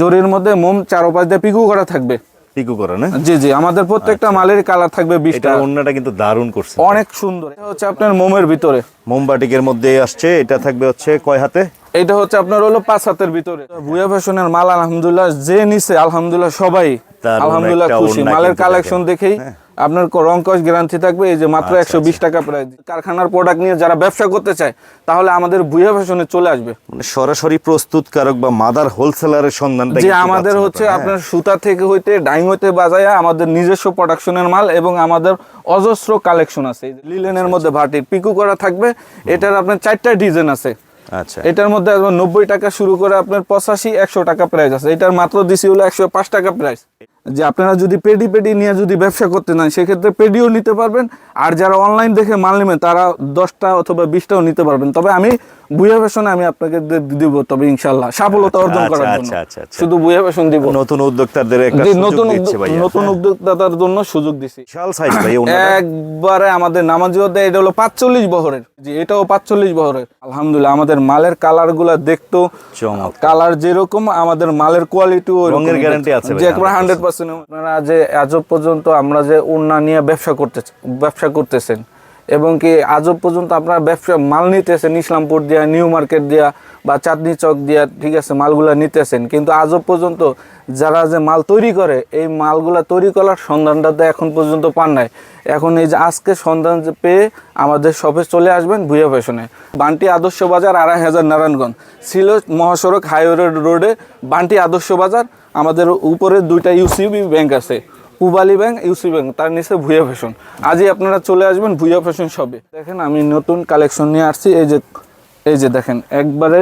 জরির মধ্যে মোম চারোপাশ দিয়ে পিকু করা থাকবে। পিকু করা না? জি জি আমাদের প্রত্যেকটা মালের কালার থাকবে বিশটা। অন্যটা কিন্তু দারুণ করছে। অনেক সুন্দর। এটা হচ্ছে আপনার মোমের ভিতরে। মোমবাটিকের মধ্যে আসছে এটা থাকবে হচ্ছে কয় হাতে? এটা হচ্ছে আপনার হলো পাঁচ হাতের ভিতরে। ফ্যাশনের মাল আলহামদুলিল্লাহ যে নিছে আলহামদুলিল্লাহ সবাই আলহামদুল্লাহ আলহামদুলিল্লাহ খুশি। মালের কালেকশন দেখেই আপনার রং কস গ্যারান্টি থাকবে এই যে মাত্র আচ্ছা, একশো বিশ টাকা প্রাইস কারখানার প্রোডাক্ট নিয়ে যারা ব্যবসা করতে চায় তাহলে আমাদের বুয়া ফ্যাশনে চলে আসবে। মানে সরাসরি প্রস্তুতকারক বা মাদার হোলসেলারের সন্ধানটা যে আমাদের হচ্ছে আপনার? সুতা থেকে হইতে ডাইং হইতে বাজায়া আমাদের নিজস্ব প্রোডাকশনের মাল এবং আমাদের অজস্র কালেকশন আছে। লিলেনের মধ্যে ভাটি পিকু করা থাকবে এটার আপনার চারটা ডিজাইন আছে। হ্যাঁ। আচ্ছা। এটার মধ্যে নব্বই টাকা শুরু করে আপনার পঁচাশি একশো টাকা প্রাইস আছে। এটার মাত্র দিছি হলো একশো পাঁচ টাকা প্রাইস যে আপনারা যদি পেডি পেডি নিয়ে যদি ব্যবসা করতে নেন সেক্ষেত্রে পেডিও নিতে পারবেন। আর যারা অনলাইন দেখে মাল নেবেন তারা দশটা অথবা বিশটাও নিতে পারবেন। তবে আমি বুয়া ফ্যাশনে আমি আপনাকে দিব তবে ইনশাল্লাহ সফলতা অর্জন আচ্ছা, করার জন্য। আচ্ছা, আচ্ছা, আচ্ছা। শুধু বুয়া ফ্যাশন দিব। নতুন উদ্যোক্তাদের নতুন নতুন হ্যাঁ। উদ্যোক্তাদের জন্য সুযোগ দিছি। একবারে আমাদের নামাজি অধ্যায় এটা হলো পাঁচচল্লিশ বহরের। জি এটাও পাঁচচল্লিশ বহরের। আলহামদুলিল্লাহ আমাদের মালের কালারগুলা দেখতো কালার যেরকম আমাদের মালের কোয়ালিটি রঙের guarantee আছে যে একবার হান্ড্রেড পার্সেন্ট আপনারা যে পর্যন্ত আমরা যে উন্না নিয়ে ব্যবসা করতে ব্যবসা করতেছেন এবং কি আজব পর্যন্ত আপনারা ব্যবসা মাল নিতেছেন, ইসলামপুর দিয়া, নিউ মার্কেট দিয়া বা চাঁদনি চক দিয়া, ঠিক আছে, মালগুলা নিতেছেন। কিন্তু আজব পর্যন্ত যারা যে মাল তৈরি করে, এই মালগুলা তৈরি করার সন্ধানটা তো এখন পর্যন্ত পান নাই। এখন এই যে আজকে সন্ধান পেয়ে আমাদের শপে চলে আসবেন ভুয়া ফ্যাশনে। বান্টি আদর্শ বাজার, আড়াই হাজার নারায়ণগঞ্জ। ছিল মহাসড়ক হাইওয়ে রোডে, বান্টি আদর্শ বাজার আমাদের উপরে দুইটা ইউসিবি ব্যাংক আছে। পুবালি ব্যাংক ইউসি ব্যাংক তার নিচে ভুয়া ফ্যাশন আজই আপনারা চলে আসবেন ভুয়া ফ্যাশন সবে দেখেন আমি নতুন কালেকশন নিয়ে আসছি এই যে এই যে দেখেন একবারে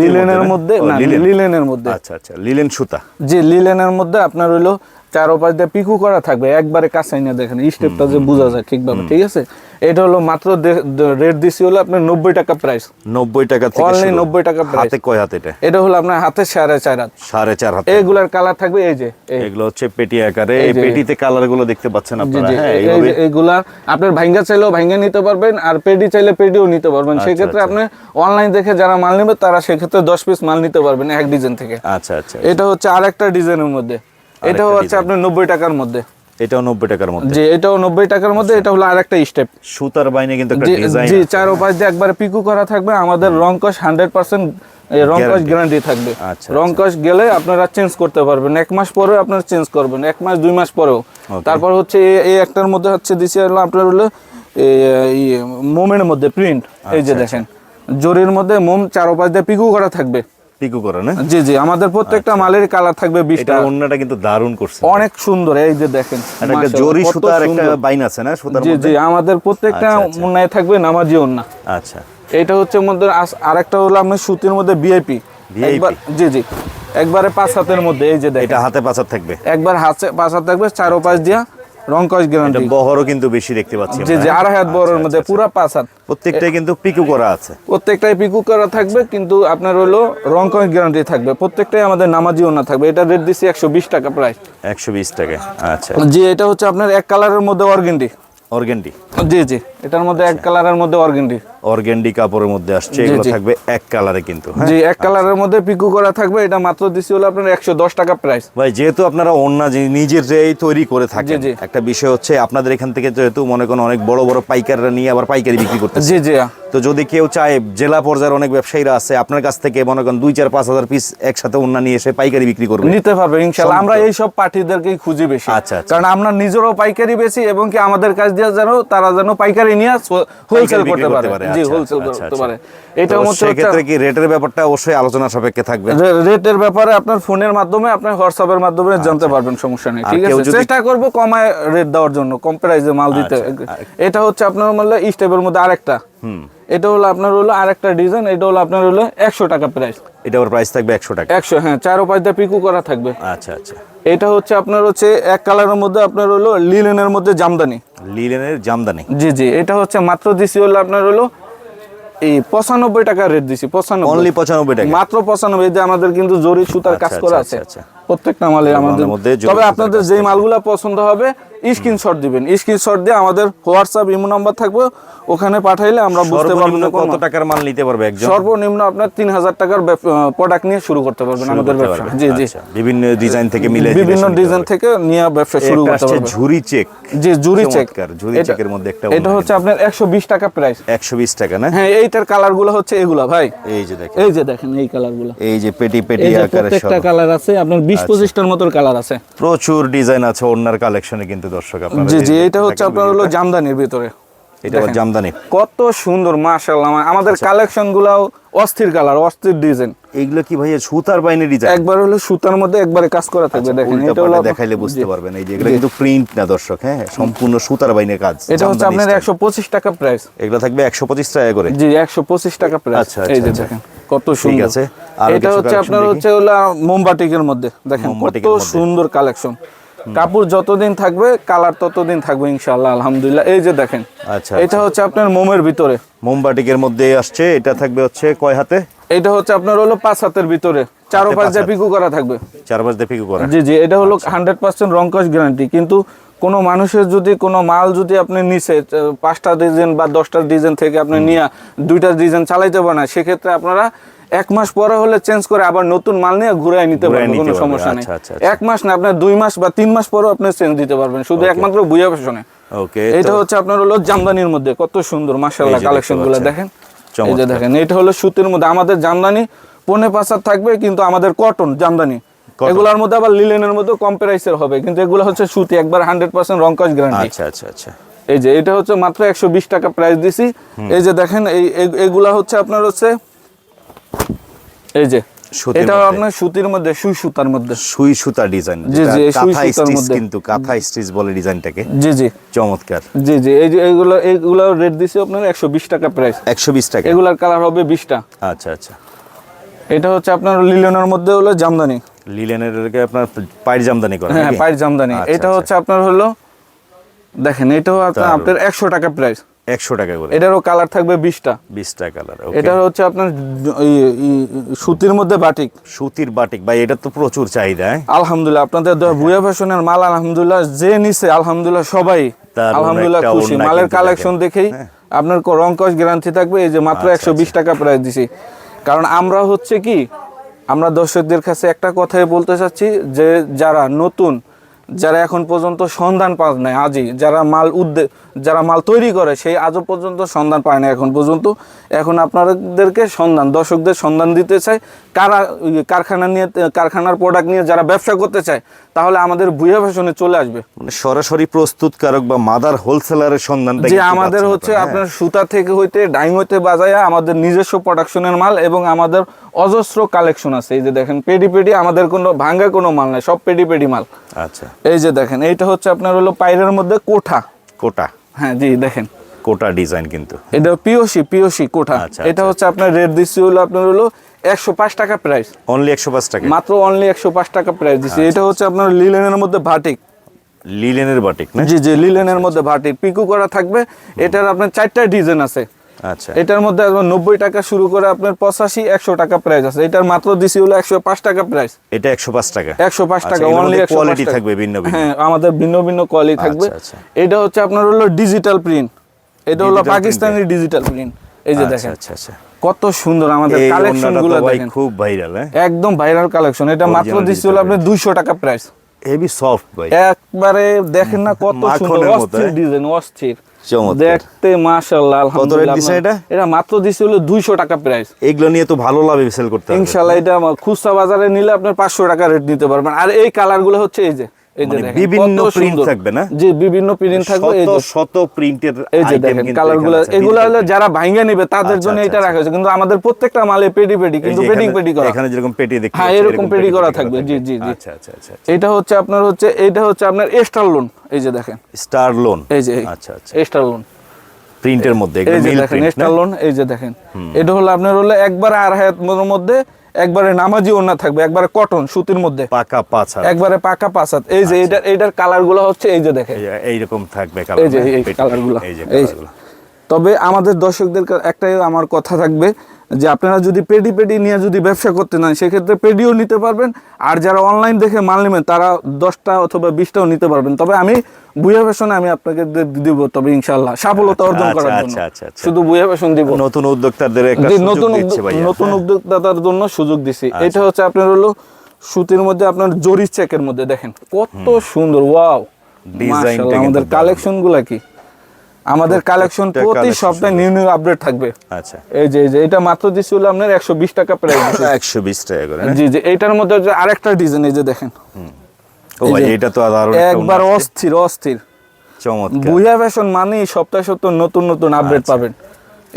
লিলেনের মধ্যে না? লিলেনের মধ্যে। আচ্ছা আচ্ছা লিলেন সুতা। জি লিলেনের মধ্যে আপনার হইল চারোপাশ দিয়ে পিকু করা থাকবে একবারে কাছে না দেখেন স্টেপটা যে বোঝা যায় ঠিকভাবে ঠিক আছে? এটা হলো মাত্র রেট দিছি হলো আপনার নব্বই টাকা প্রাইস নব্বই টাকা। 90 টাকা হাতে কয় হাত এটা? এটা হলো আপনার হাতে সাড়ে চার হাত। সাড়ে চার হাতে। এগুলার কালার থাকবে এই যে এগুলো হচ্ছে পেটি আকারে। এই পেটিতে কালারগুলো দেখতে পাচ্ছেন আপনারা হ্যাঁ এইগুলা আপনার ভাঙ্গা চাইলেও ভাঙ্গা নিতে পারবেন আর পেডি চাইলে পেডিও নিতে পারবেন। আচ্ছা, সেক্ষেত্রে আচ্ছা। আপনি অনলাইন দেখে যারা মাল নেবে তারা সেক্ষেত্রে দশ পিস মাল নিতে পারবেন এক ডিজাইন থেকে। আচ্ছা আচ্ছা এটা হচ্ছে আর একটা ডিজাইনের মধ্যে। এটাও হচ্ছে আপনার নব্বই টাকার মধ্যে। এটাও নব্বই টাকার মধ্যে। যে এটাও নব্বই টাকার মধ্যে এটা হলো আরেকটা স্টেপ সুতার বাইনে কিন্তু একটা জি ডিজাইন জি চার উপাশ দিয়ে একবারে পিকু করা থাকবে আমাদের রং কস হান্ড্রেড পার্সেন্ট রং গ্যারান্টি থাকবে। আচ্ছা, গেলে আপনারা চেঞ্জ করতে পারবেন। এক মাস পরে আপনারা চেঞ্জ করবেন এক মাস দুই মাস পরেও। তারপর হচ্ছে এই- একটার মধ্যে হচ্ছে দিছি হলো আপনার হলো মোমের মধ্যে প্রিন্ট এই আচ্ছা, যে দেখেন জরির মধ্যে মোম চার উপাশ দিয়ে পিকু করা থাকবে। পিকু করা না? জি জি আমাদের প্রত্যেকটা মালের কালার থাকবে এটা বিশটা। অন্যটা কিন্তু দারুণ করছে। অনেক সুন্দর এই যে দেখেন একটা জরি সুতার একটা বাইন আছে না? সুতার জি মধ্যে? জি আমাদের প্রত্যেকটা আচ্ছা, আচ্ছা। মুন্নায় থাকবে নামাজি ওন্না আচ্ছা। এটা হচ্ছে মধ্যে আরেকটা হলো আপনার সুতির মধ্যে ভিআইপি। একবার জি জি একবারে পাঁচ হাতের মধ্যে এই যে দেখেন। এটা হাতে পাচার থাকবে? একবার হাতে পাঁচ হাত থাকবে চারো পাঁচ দিয়া রং কস এটা গ্যারান্টি বহরও কিন্তু বেশি দেখতে পাচ্ছি জি আমরা, জি? আড়াই হাত বড়ের আচ্ছা, মধ্যে আচ্ছা, পুরা পাঁচ হাত। প্রত্যেকটাই কিন্তু পিকু করা আছে। প্রত্যেকটাই পিকু করা থাকবে কিন্তু আপনার হলো রংকশ গ্যারান্টি থাকবে। প্রত্যেকটাই আমাদের নামাজি ওনা থাকবে। এটা রেট দিছি একশো বিশ টাকা প্রায়। একশো বিশ টাকা আচ্ছা। জি এটা হচ্ছে আপনার এক কালারের মধ্যে অর্গেন্ডি অর্গেন্ডি জি জি এটার মধ্যে এক কালারের মধ্যে অর্গেন্ডি অর্গেন্ডি কাপড়ের মধ্যে আসছে এগুলো থাকবে এক কালারে কিন্তু হ্যাঁ? জি এক কালারের মধ্যে পিকু করা থাকবে এটা মাত্র দিচ্ছি হলো আপনার একশো দশ টাকা প্রাইস ভাই যেহেতু আপনারা অন্য নিজের যেই তৈরি করে থাকেন একটা বিষয় হচ্ছে আপনাদের এখান থেকে যেহেতু মনে করেন অনেক বড় বড় পাইকাররা নিয়ে আবার পাইকারি বিক্রি করতে জি জি তো যদি কেউ চায় জেলা পর্যায়ের অনেক ব্যবসায়ীরা আছে আপনার কাছ থেকে মনে করেন দুই চার পাঁচ হাজার পিস একসাথে অন্য নিয়ে এসে পাইকারি বিক্রি করবে। নিতে পারবে ইনশাল্লাহ আমরা এই সব পার্টিদেরকেই খুঁজি বেশি। আচ্ছা, আচ্ছা। কারণ আমরা নিজেরও পাইকারি বেশি এবং কি আমাদের কাছ দিয়ে যেন তারা যেন পাইকারি নিয়ে হোলসেল করতে পারে জি আচ্ছা, হোলসেল আচ্ছা, করতে আচ্ছা। পারে এটা হচ্ছে সেক্ষেত্রে কি রেটের ব্যাপারটা অবশ্যই আলোচনা সাপেক্ষে থাকবে? রেটের ব্যাপারে আপনার ফোনের মাধ্যমে আপনার মাধ্যমে জানতে পারবেন সমস্যা নেই আচ্ছা। ঠিক আছে? চেষ্টা করব কমায় রেট দেওয়ার জন্য কম প্রাইসে মাল দিতে। এটা হচ্ছে আপনার মানে স্টেপের মধ্যে আরেকটা। এটা হলো আপনার হলো আরেকটা ডিজাইন এটা হলো আপনার হলো একশো টাকা প্রাইস এটা ওর প্রাইস থাকবে একশো টাকা। একশো হ্যাঁ চার পাঁচ দিয়ে পিকু করা থাকবে। আচ্ছা আচ্ছা। এটা হচ্ছে আপনার হচ্ছে এক কালারের মধ্যে আপনার হলো লিলেনের মধ্যে জামদানি। লিলেনের জামদানি। জি জি এটা হচ্ছে মাত্র দিছি হলো আপনার হলো এই পঁচানব্বই টাকা রেট দিছি পঁচানব্বই। অনলি পঁচানব্বই টাকা। মাত্র পঁচানব্বই যে আমাদের কিন্তু জরি সুতার কাজ আচ্ছা, করা আচ্ছা, আছে। আচ্ছা। প্রত্যেকটা মালে আমাদের মধ্যে তবে আপনাদের যেই মালগুলা পছন্দ হবে স্ক্রিনশট দিবেন। স্ক্রিনশট দিয়ে আমাদের হোয়াটসঅ্যাপ ইমো নাম্বার থাকবে ওখানে পাঠাইলে আমরা বুঝতে পারব কত টাকার মাল নিতে পারবে একজন? সর্বনিম্ন আপনার তিন হাজার টাকার প্রোডাক্ট নিয়ে শুরু করতে পারবেন আমাদের ব্যবসা। জি জি। আচ্ছা, বিভিন্ন ডিজাইন থেকে মিলে বিভিন্ন ডিজাইন থেকে নিয়ে ব্যবসা শুরু করতে পারবেন। ঝুরি চেক। জি জুরি চেক। চমৎকার, জুরি চেকের মধ্যে একটা এটা হচ্ছে আপনার একশো বিশ টাকা প্রাইস একশো বিশ টাকা না? হ্যাঁ এইটার কালারগুলো হচ্ছে এগুলা ভাই। এই যে দেখেন। এই যে দেখেন এই কালারগুলো। এই যে পেটি পেটি আকারে প্রত্যেকটা কালার আছে আপনার বিশ আচ্ছা। পঁচিশটার মতোর কালার আছে। প্রচুর ডিজাইন আছে ওড়নার কালেকশনে কিন্তু দর্শক আপনারা জি জি এটা হচ্ছে আপনার হলো জামদানির ভিতরে। এটা জামদানি। কত সুন্দর মাশাআল্লাহ আমাদের আচ্ছা। কালেকশন গুলাও অস্থির কালার অস্থির ডিজাইন। এইগুলো কি ভাইয়া সুতার বাইনে ডিজাইন? একবার হলো সুতার মধ্যে একবারে কাজ করা থাকবে দেখেন এটা হলো দেখাইলে বুঝতে পারবেন এই যে এগুলো কিন্তু প্রিন্ট না দর্শক হ্যাঁ? সম্পূর্ণ সুতার বাইনের কাজ এটা হচ্ছে আপনার style। একশো পঁচিশ টাকা প্রাইস এগুলো থাকবে একশো পঁচিশ টাকা করে? জি একশো পঁচিশ টাকা প্রাইস আচ্ছা, এই যে আচ্ছা, দেখেন কত সুন্দর। আছে। আরও এটা হচ্ছে আপনার। হচ্ছে হলো মোমবাটিকের মধ্যে দেখেন কত সুন্দর কালেকশন কাপড় যতদিন থাকবে কালার ততদিন থাকবে ইনশাআল্লাহ আলহামদুলিল্লাহ। এই যে দেখেন আচ্ছা, এটা হচ্ছে আপনার মোমের ভিতরে। মোমবাটিকের মধ্যে আসছে এটা থাকবে হচ্ছে কয় হাতে? এটা হচ্ছে আপনার হলো পাঁচ হাতের ভিতরে। চারো পাঁচ দিয়ে পিকু করা থাকবে। চার পাঁচ দিয়ে পিকু করা। জি জি এটা হলো আচ্ছা। হান্ড্রেড পার্সেন্ট রংকশ গ্যারান্টি। কিন্তু কোনো মানুষের যদি কোনো মাল যদি আপনি নিচে পাঁচটা ডিজাইন বা দশটা ডিজাইন থেকে আপনি নিয়ে দুইটা ডিজাইন চালাইতে পারেন সেক্ষেত্রে আপনারা এক মাস পরে হলে চেঞ্জ করে আবার নতুন মাল নিয়ে ঘুরাই নিতে পারবেন কোনো সমস্যা নেই। আচ্ছা, আচ্ছা, আচ্ছা। এক মাস না আপনার দুই মাস বা তিন মাস পরেও আপনি চেঞ্জ দিতে পারবেন। শুধু একমাত্র বুয়া পেছনে ওকে এটা হচ্ছে আপনার হলো জামদানির মধ্যে কত সুন্দর মাশাআল্লাহ এই কালেকশনগুলো দেখেন। এই যে দেখেন এটা হলো সুতির মধ্যে। আমাদের জামদানি পনে পাঁচার থাকবে কিন্তু আমাদের কটন জামদানি। এগুলোর মধ্যে আবার লিলেনের মধ্যে কম প্রাইসের হবে কিন্তু এগুলো হচ্ছে সুতি একবার হান্ড্রেড পার্সেন্ট রংকশ গ্যারান্টি আচ্ছা আচ্ছা আচ্ছা। এই যে এটা হচ্ছে মাত্র একশো বিশ টাকা প্রাইস দিছি। এই যে দেখেন এই- এগুলা হচ্ছে আপনার হচ্ছে এই যে এটা আপনার সুতির মধ্যে সুই সুতার মধ্যে। সুই সুতা ডিজাইন জি, জি, কাঁথা স্টিচ। কিন্তু কাঁথা স্টিচ বলে ডিজাইনটাকে জি জি। চমৎকার। জি জি এই যে এইগুলো এইগুলো রেট দিছি আপনার একশো বিশ টাকা প্রাইস একশো বিশ টাকা। এগুলার কালার হবে বিশটা। আচ্ছা আচ্ছা। এটা হচ্ছে আপনার লিলেনের মধ্যে হলো জামদানি। লিলেনের আপনার পায়ের জামদানি করা হ্যাঁ? পায়ের জামদানি। আচ্ছা, এটা আচ্ছা। হচ্ছে আপনার হলো দেখেন এটাও আপনার দারুণ। আপনার একশো টাকা প্রাইস একশো টাকা করে। এটারও কালার থাকবে বিশটা। বিশ টাকা কালার এটা হচ্ছে আপনার সুতির মধ্যে বাটিক সুতির বাটিক ভাই এটা তো প্রচুর চাহিদা হ্যাঁ? আলহামদুলিল্লাহ আপনাদের ভুয়া ফ্যাশনের মাল আলহামদুলিল্লাহ যে নিছে আলহামদুলিল্লাহ সবাই। আলহামদুলিল্লাহ খুশি। মালের কালেকশন দেখেই হ্যাঁ। আপনার রংকশ গ্যারান্টি থাকবে এই যে মাত্র আচ্ছা, একশো বিশ টাকা প্রাইস দিছি। কারণ আমরা হচ্ছে কি আমরা দর্শকদের কাছে একটা কথাই বলতে চাচ্ছি যে যারা নতুন যারা এখন পর্যন্ত সন্ধান পায় নাই আজই যারা মাল উদ্দে যারা মাল তৈরি করে সেই আজও পর্যন্ত সন্ধান পায় না এখন পর্যন্ত। এখন আপনাদেরকে সন্ধান দর্শকদের সন্ধান দিতে চাই কারা কারখানা নিয়ে কারখানার প্রোডাক্ট নিয়ে যারা ব্যবসা করতে চায় তাহলে আমাদের বুয়া ফ্যাশনে চলে আসবে। মানে সরাসরি প্রস্তুতকারক বা মাদার হোলসেলারের সন্ধান যে আমাদের হচ্ছে আপনার সুতা থেকে হইতে ডাইং হইতে বাজায়া আমাদের নিজস্ব প্রোডাকশনের মাল এবং আমাদের অজস্র কালেকশন আছে। এই যে দেখেন পেডি পেডি আমাদের কোনো ভাঙ্গা কোনো মাল নাই সব পেডি পেডি মাল? আচ্ছা। এই যে দেখেন এইটা হচ্ছে আপনার হলো পাইরের মধ্যে কোঠা। কোটা হ্যাঁ জি দেখেন। কোটা ডিজাইন কিন্তু। এটা পিওসি পিওসি কোঠা। আচ্ছা, এটা হচ্ছে আপনার রেট দিচ্ছি হলো আপনার হলো একশো পাঁচ টাকা প্রাইস অনলি একশো পাঁচ টাকা। মাত্র অনলি একশো পাঁচ টাকা প্রাইস দিচ্ছি। আচ্ছা, এটা হচ্ছে আপনার লিলেনের মধ্যে ভাটিক লিলেনের বাটিক না? জি জি লিলেনের মধ্যে ভাটিক পিকু করা থাকবে। এটার আপনার চারটা ডিজাইন আছে। আচ্ছা। এটার মধ্যে নব্বই টাকা শুরু করে আপনার পঁচাশি একশো টাকা প্রাইস আছে। এটার মাত্র দিছি হলো একশো পাঁচ টাকা প্রাইস এটা একশো পাঁচ টাকা। একশো পাঁচ আচ্ছা, টাকা অনলি quality থাকবে ভিন্ন ভিন্ন। হ্যাঁ আমাদের ভিন্ন ভিন্ন কোয়ালিটি থাকবে। আচ্ছা, আচ্ছা। এটা হচ্ছে আপনার হলো ডিজিটাল প্রিন্ট এটা হলো পাকিস্তানি ডিজিটাল প্রিন্ট এই যে আচ্ছা দেখেন আচ্ছা আচ্ছা। কত সুন্দর আমাদের কালেকশনগুলো দেখেন। খুব ভাইরাল হ্যাঁ? একদম ভাইরাল কালেকশন এটা মাত্র দিচ্ছি হলো আপনার দুইশো টাকা প্রাইস হেভি সফট ভাই। একবারে দেখেন না কত সুন্দর অস্থির হ্যাঁ? ডিজাইন অস্থির। চমৎকার। দেখতে মাশাআল্লাহ আলহামদুলিল্লাহ এটা? এটা মাত্র দিছে হলো দুইশো টাকা প্রাইস এগুলো নিয়ে তো ভালো লাভে সেল করতে ইনশাল্লাহ এটা খুচরা বাজারে নিলে আপনার পাঁচশো টাকা রেট নিতে পারবেন। আর এই কালারগুলো হচ্ছে এই যে এই যে দেখেন, বিভিন্ন কত থাকবে না? জি বিভিন্ন প্রিন্ট থাকবে এই যে শত প্রিন্টের এই যে দেখেন কালার এগুলো হলো যারা ভাঙ্গা নিবে তাদের জন্য এটা। রাখা হয়েছে। কিন্তু আমাদের প্রত্যেকটা মালে পেডি পেডি কিন্তু পেডিং পেডি করা। এখানে যেরকম পেটি দেখতে হ্যাঁ, এরকম পেটি করা থাকবে, জি, জি, জি। আচ্ছা আচ্ছা আচ্ছা এটা হচ্ছে আপনার হচ্ছে এটা হচ্ছে আপনার এস্টার লোন এই যে দেখেন। স্টার লোন এই যে আচ্ছা আচ্ছা। এস্টার লোন প্রিন্টের মধ্যে এই যে দেখেন এস্টার লোন এই যে দেখেন। এটা হলো আপনার হলো একবারে আড়াই হাতের মধ্যে একবারে নামাজি ওনা থাকবে একবারে কটন সুতির মধ্যে। পাকা পাছাত একবারে পাকা পাছাত এই যে এটার এটার কালারগুলো হচ্ছে এই যে দেখেন। এই রকম এইরকম থাকবে এই যে এই কালারগুলো এই যে তবে আমাদের দর্শকদের একটাই আমার কথা থাকবে যে আপনারা যদি পেডি পেডি নিয়ে যদি ব্যবসা করতে নেন সেক্ষেত্রে পেডিও নিতে পারবেন। আর যারা অনলাইন দেখে মাল নেবেন তারা দশটা অথবা বিশটাও নিতে পারবেন। তবে আমি বুয়া ফ্যাশনে আমি আপনাকে দিব তবে ইনশাল্লাহ সফলতা অর্জন আচ্ছা, করার জন্য। আচ্ছা, আচ্ছা, আচ্ছা। শুধু বুয়া ফ্যাশন দিব। নতুন উদ্যোক্তাদের নতুন নতুন হ্যাঁ। উদ্যোক্তাদের জন্য সুযোগ দিছি। আচ্ছা। এটা হচ্ছে আপনার হলো সুতির মধ্যে আপনার জরি চেকের মধ্যে। দেখেন কত সুন্দর ওয়াও। আমাদের দারুণ। কালেকশনগুলা কি? আমাদের কালেকশন প্রতি সপ্তাহে নিউ নিউ আপডেট থাকবে। আচ্ছা। এই যে যে এটা মাত্র দিছিল আপনার একশো বিশ টাকা প্রাইস একশো বিশ টাকা করে জি জি এটার মধ্যে আরেকটা ডিজাইন এই যে দেখেন। ও ভাই এটা তো একবার অস্থির অস্থির। চমৎকার। বুয়া ফ্যাশন মানে সপ্তাহে সপ্তাহে নতুন নতুন আপডেট আচ্ছা। পাবেন।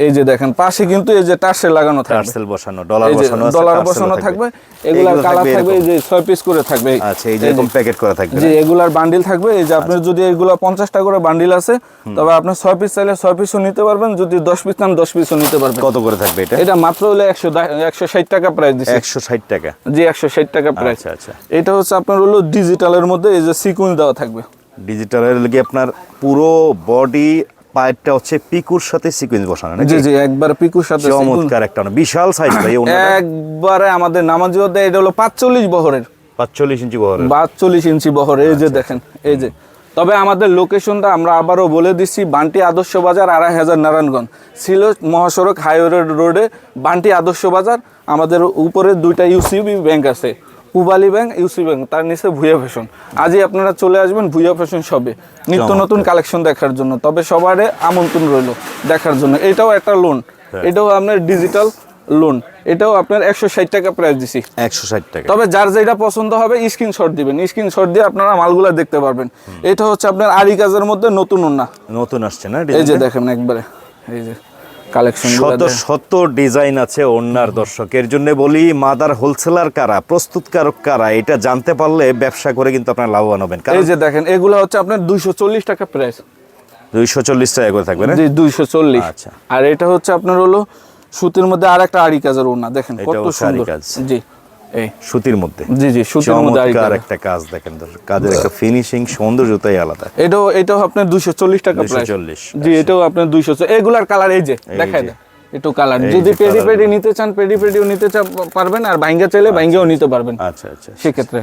এই যে দেখেন পাশে কিন্তু এই যে টার্সেল লাগানো থাকবে। টার্সেল বসানো ডলার বসানো ডলার বসানো থাকবে। এগুলার কালার থাকবে এই যে ছয় পিস করে থাকবে। আচ্ছা এই যে এরকম প্যাকেট করা থাকবে। জি এগুলার বান্ডিল থাকবে। এই যে আপনার যদি এগুলা পঞ্চাশটা করে বান্ডিল আছে তবে আপনি ছয় পিস চাইলে ছয় পিসও নিতে পারবেন। যদি দশ পিস নেন দশ পিসও নিতে পারবেন। কত করে থাকবে এটা? এটা মাত্র হলো একশো একশো ষাট টাকা প্রাইস একশো ষাট টাকা। জি একশো ষাট টাকা প্রাইস আচ্ছা আচ্ছা। এটা হচ্ছে আপনার হলো ডিজিটালের মধ্যে এই যে সিকুয়েন্স দেওয়া থাকবে। ডিজিটালের লগে আপনার পুরো বডি পায়েরটা হচ্ছে পিকুর সাথে সিকোয়েন্স বসানো জি জি একবার পিকুর সাথে চমৎকার একটা বিশাল সাইজ ভাই একবারে আমাদের নামাজি দেয় এটা হলো পাঁচচল্লিশ বহরের। পাঁচচল্লিশ ইঞ্চি বহরের। বাচল্লিশ ইঞ্চি বহর এই যে দেখেন এই যে। তবে আমাদের লোকেশনটা আমরা আবারও বলে দিচ্ছি বান্টি আদর্শ বাজার আড়াই হাজার নারায়ণগঞ্জ। ছিল মহাসড়ক হাইওয়ে রোডে বান্টি আদর্শ বাজার আমাদের উপরে দুইটা ইউসিবি ব্যাংক আছে। পুবালি ব্যাংক ইউসি ব্যাংক তার নিচে ভুয়া ফ্যাশন আজই আপনারা চলে আসবেন ভুয়া ফ্যাশন সবে নিত্য নতুন কালেকশন দেখার জন্য তবে সবারে আমন্ত্রণ রইল দেখার জন্য। এটাও একটা লোন এটাও আপনার ডিজিটাল লোন এটাও আপনার একশো ষাট টাকা প্রাইস দিছি। একশো ষাট টাকা। তবে যার যেটা পছন্দ হবে স্ক্রিনশট দিবেন। স্ক্রিনশট দিয়ে আপনারা মালগুলা দেখতে পারবেন। এটা হচ্ছে আপনার আরি কাজের মধ্যে নতুন ওন্না নতুন আসছে না এই যে দেখেন একবারে। এই যে। কালেকশন শত শত ডিজাইন আছে ওনার দর্শকের জন্য বলি মাদার হোলসেলার কারা প্রস্তুতকারক কারা এটা জানতে পারলে ব্যবসা করে কিন্তু আপনার লাভবান হবেন। এই যে দেখেন এগুলো হচ্ছে আপনার দুইশো চল্লিশ টাকা প্রাইস। দুইশো চল্লিশ টাকা করে থাকবে না? জি দুইশো চল্লিশ। আচ্ছা। আর এটা হচ্ছে আপনার হলো সুতির মধ্যে আর একটা আড়ি কাজের ওনা দেখেন কত সুন্দর। জি। এই সুতির মধ্যে। জি জি সুতির মধ্যে আরি একটা কাজ দেখেন কাজের একটা ফিনিশিং সৌন্দর্যতাই আলাদা। এটাও এটাও আপনার দুইশো চল্লিশ টাকা প্রাইস 240 জি এটাও আপনার এগুলার কালার এই যে। একটু কালার যদি পেডি পেডি নিতে চান পেডি পেডিও নিতে চা- পারবেন আর চাইলে বাইঙ্গাও নিতে পারবেন। আচ্ছা আচ্ছা সেক্ষেত্রে।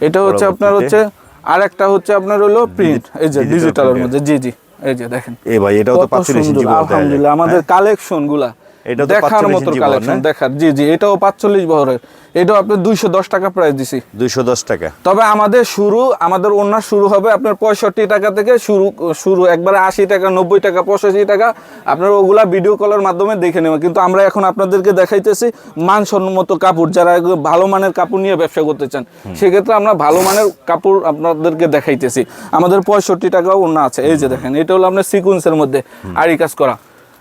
এটা হচ্ছে আপনার হচ্ছে আর একটা হচ্ছে আপনার হলো প্রিন্ট এই যে ডিজিটালের মধ্যে। জি জি এই যে দেখেন। এ ভাই এটাও তো ইঞ্চি। আলহামদুলিল্লাহ। আমাদের কালেকশনগুলা। এটা দেখার মতো কালেকশন দেখার জি জি এটাও পাঁচচল্লিশ বহরের। এটাও আপনার দুইশো দশ টাকা প্রাইস দিছি। দুইশো দশ টাকা। তবে আমাদের শুরু আমাদের ওনার শুরু হবে আপনার পঁয়ষট্টি টাকা থেকে শুরু শুরু একবারে আশি টাকা নব্বই টাকা পঁচাশি টাকা। আপনার ওগুলা ভিডিও কলের মাধ্যমে দেখে নেবেন। কিন্তু আমরা এখন আপনাদেরকে দেখাইতেছি মানসম্মত কাপড়। যারা ভালো মানের কাপড় নিয়ে ব্যবসা করতে চান সেক্ষেত্রে আমরা ভালো মানের কাপড় আপনাদেরকে দেখাইতেছি। আমাদের পঁয়ষট্টি টাকাও ওনা আছে। এই যে দেখেন এটা হলো আপনার সিকুয়েন্সের মধ্যে আরি কাজ করা।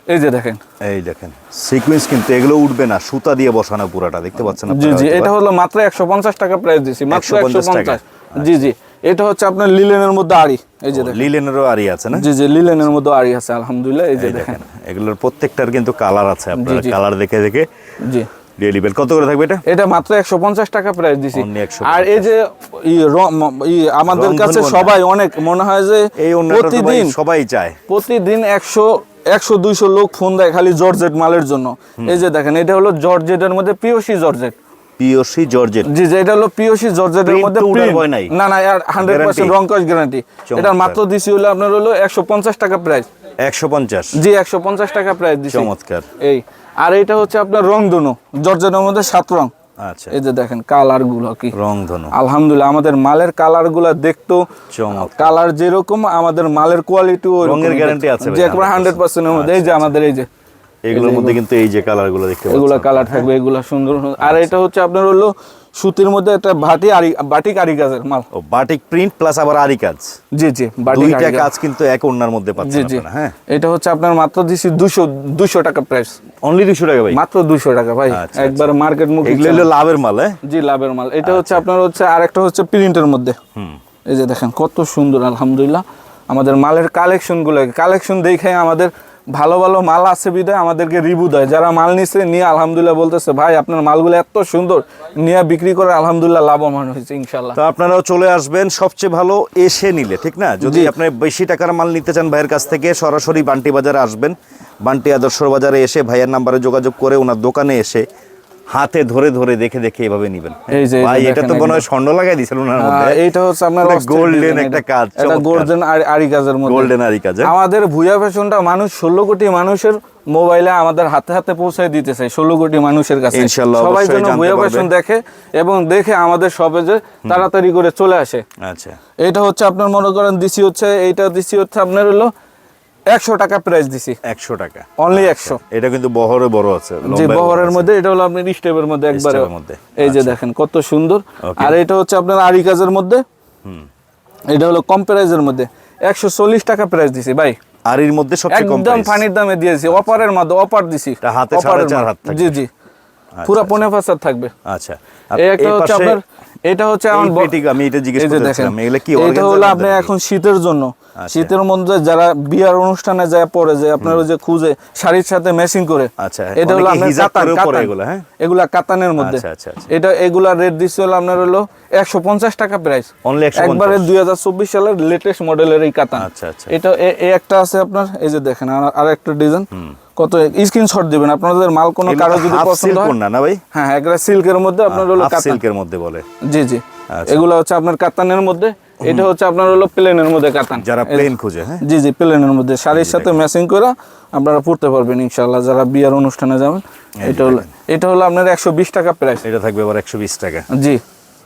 এই যে দেখেন। এই দেখেন সিকোয়েন্স কিন্তু এগুলো উঠবে না সুতা দিয়ে বসানো পুরাটা দেখতে পাচ্ছেন জি জি এটা হলো মাত্র একশো পঞ্চাশ টাকা প্রাইস দিছি মাত্র 150 জি জি এটা হচ্ছে আপনার লিলেনের মধ্যে আড়ি এই যে দেখেন। লিলেনেরও আরি আছে না? জি জি লিলেনের মধ্যে আড়ি আছে আলহামদুলিল্লাহ এই যে দেখেন এগুলোর প্রত্যেকটার কিন্তু কালার আছে আপনারা কালার দেখে দেখে জি। কত করে থাকবে এটা? এটা মাত্র একশো পঞ্চাশ টাকা প্রাইস দিছি। 150 আর এই যে আমাদের কাছে সবাই অনেক মনে হয় যে প্রতিদিন সবাই চায়। প্রতিদিন একশো একশো দুইশো লোক ফোন দেয় খালি জর্জেট মালের জন্য। এই যে দেখেন এটা হলো জর্জেটের মধ্যে পিওসি জর্জেট। POC georgette. জি যে এটা হলো পিওসি জর্জেটের মধ্যে। না না আর হান্ড্রেড পার্সেন্ট Guarantee? রং কস গ্যারান্টি। এটার মাত্র দিছি হলো আপনার হলো একশো পঞ্চাশ টাকা প্রাইস একশো পঞ্চাশ। জি একশো পঞ্চাশ টাকা প্রাইস দিছি। চমৎকার। এই আর এটা হচ্ছে আপনার রং দুনো জর্জেটের মধ্যে সাত রং। আচ্ছা। এই যে দেখেন কালারগুলো কি? রং ধনু আলহামদুলিল্লাহ আমাদের মালের কালারগুলা দেখতো কালার যেরকম আমাদের মালের রঙের আছে যে হান্ড্রেড 100% পার্সেন্টের মধ্যে এই যে আমাদের এই যে এগুলোর মধ্যে কিন্তু এই যে কালারগুলো দেখতে এগুলা কালার থাকবে এগুলা সুন্দর। আর এটা হচ্ছে আপনার হলো সুতির মধ্যে একটা ভাটি আরি বাটিক আরি কাজের মাল। ও বাটিক প্রিন্ট প্লাস আবার আরি কাজ। জি জি দুইটা কাজ। কিন্তু এক ওন্নার মধ্যে পাচ্ছেন আপনারা হ্যাঁ। এটা হচ্ছে আপনার মাত্র দিছি দুশো দুশো টাকা প্রাইস অনলি দুশো টাকা ভাই? মাত্র দুশো টাকা ভাই। আচ্ছা, একবার মার্কেট মুখ এগুলো হলো লাভের মাল হ্যাঁ? জি লাভের মাল। এটা হচ্ছে আপনার হচ্ছে আরেকটা হচ্ছে প্রিন্টের মধ্যে। হুম। এই যে দেখেন কত সুন্দর আলহামদুলিল্লাহ। আমাদের মালের কালেকশনগুলো কালেকশন দেখে আমাদের ভালো ভালো মাল আছে বিদায় আমাদেরকে রিভিউ দেয়। যারা মাল নিছে নিয়ে আলহামদুলিল্লাহ বলতেছে ভাই আপনার মালগুলো এত সুন্দর নিয়ে বিক্রি করে আলহামদুলিল্লাহ লাভবান হয়েছে ইনশাল্লাহ তো আপনারাও চলে আসবেন সবচেয়ে ভালো এসে নিলে ঠিক না? যদি। আপনি বেশি টাকার মাল নিতে চান ভাইয়ের কাছ থেকে সরাসরি বান্টি বাজারে আসবেন। বান্টি আদর্শ বাজারে এসে ভাইয়ের নাম্বারে যোগাযোগ করে ওনার দোকানে এসে হাতে ধরে ধরে দেখে দেখে এভাবে নিবেন। এই যে- ভাই এটা তো মনে হয় স্বর্ণ লাগাই দিয়েছিল ওনার মধ্যে। আহ, এইটা হচ্ছে আপনার design একটা কাজ, এটা গোল্ডেন আরি কাজের মধ্যে। গোল্ডেন আরি কাজ। হ্যাঁ? আমাদের ভুয়া ফ্যাশনটা মানুষ ষোলো কোটি মানুষের মোবাইলে আমাদের হাতে হাতে পৌঁছায় দিতেছে ষোলো কোটি মানুষের কাছে। সবাই যেন জানতে ভুয়া ফ্যাশন দেখে এবং দেখে আমাদের সবে যে তাড়াতাড়ি করে চলে আসে। আচ্ছা। এটা হচ্ছে আপনার মনে করেন দিছি হচ্ছে এইটা দিছি হচ্ছে আপনার হলো একশো টাকা প্রাইস দিছি। একশো টাকা। অনলি একশো। এটা কিন্তু বহরে বড় আছে যে বহরের মধ্যে এটা হলো আপনার স্টেপের মধ্যে একবারে। মধ্যে, এই যে আচ্ছা। দেখেন কত সুন্দর। আর এটা হচ্ছে আপনার আরি কাজের মধ্যে। এটা হলো কম প্রাইজের মধ্যে। একশো চল্লিশ টাকা প্রাইস দিছি ভাই। আরির মধ্যে সবচেয়ে কম একদম। পানির দামে দিয়েছি অপারের মধ্যে অপার দিছি। হাতে চার হাত জি জি। পুরো পনেরো পাঁচার থাকবে। আচ্ছা। এই একটা হচ্ছে আপনার এটা হচ্ছে আমার আমি এটা জিজ্ঞেস এই যে করতে দেখেন কি এটা হলো আপনি এখন শীতের জন্য। আচ্ছা। শীতের মধ্যে যারা বিয়ার অনুষ্ঠানে যায় পরে যে আপনার ওই যে খুঁজে শাড়ির সাথে ম্যাচিং করে। আচ্ছা, এটা হলো আপনার কাতান পরে কাতান। এগুলো, হ্যাঁ? এগুলা কাতানের মধ্যে। আচ্ছা, আচ্ছা, আচ্ছা। এটা এগুলা রেট দিচ্ছে হলো আপনার হলো একশো পঞ্চাশ টাকা প্রাইস Only 150? একবারে দুই হাজার চব্বিশ সালের লেটেস্ট মডেলের এই কাতান। আচ্ছা, আচ্ছা। এটা এই একটা আছে আপনার এই যে দেখেন আর- একটা ডিজাইন কত স্ক্রিনশট দিবেন। আপনাদের মাল কোনো এগুলো কারও যদি পছন্দ হয় না ভাই? হ্যাঁ একটা সিল্কের মধ্যে আপনার হলো কাতান। সিল্কের মধ্যে বলে। জি জি। আচ্ছা। এগুলো হচ্ছে আপনার কাতানের মধ্যে এটা হচ্ছে আপনার হলো প্লেনের মধ্যে কাতান। যারা প্লেন খুঁজে হ্যাঁ? জি জি প্লেনের মধ্যে। শাড়ির সাথে ম্যাচিং করে আপনারা পড়তে পারবেন ইনশাল্লাহ যারা বিয়ার অনুষ্ঠানে যাবেন এটা হলো এটা হলো আপনার একশো বিশ টাকা প্রাইস এটা থাকবে আবার একশো বিশ টাকা। জি।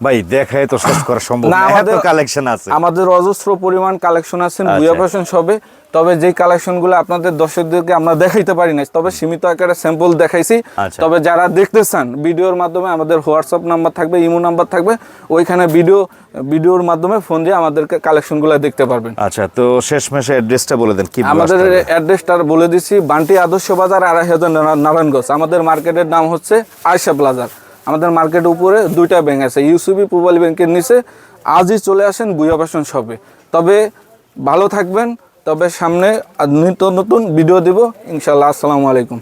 ভাই দেখায় তো শেষ করা সম্ভব না, আমাদের- কালেকশন আছে। আমাদের অজস্র পরিমাণ কালেকশন আছে আচ্ছা। বুয়া ফ্যাশন সবে তবে যেই কালেকশনগুলো আপনাদের দর্শকদেরকে আমরা দেখাইতে পারি না তবে সীমিত আকারে স্যাম্পল দেখাইছি। আচ্ছা। তবে যারা দেখতে চান ভিডিওর মাধ্যমে আমাদের হোয়াটসঅ্যাপ নাম্বার থাকবে ইমো নাম্বার থাকবে ওইখানে ভিডিও ভিডিওর মাধ্যমে ফোন দিয়ে আমাদেরকে কালেকশনগুলো দেখতে পারবেন। আচ্ছা তো শেষ মাসে অ্যাড্রেসটা বলে দেন কি আমাদের অ্যাড্রেসটা বলে দিচ্ছি বান্টি আদর্শ বাজার আড়াই হাজার নারায়ণগঞ্জ। আমাদের মার্কেটের নাম হচ্ছে আয়সা প্লাজার। আমাদের মার্কেটের উপরে দুইটা ব্যাংক আছে ইউসিবি পূবালী ব্যাংকের নিচে। আজই চলে আসেন বুয়া ফ্যাশন শপে। তবে ভালো থাকবেন তবে সামনে নিত্য নতুন ভিডিও দিব। ইনশাল্লাহ আসসালামু আলাইকুম।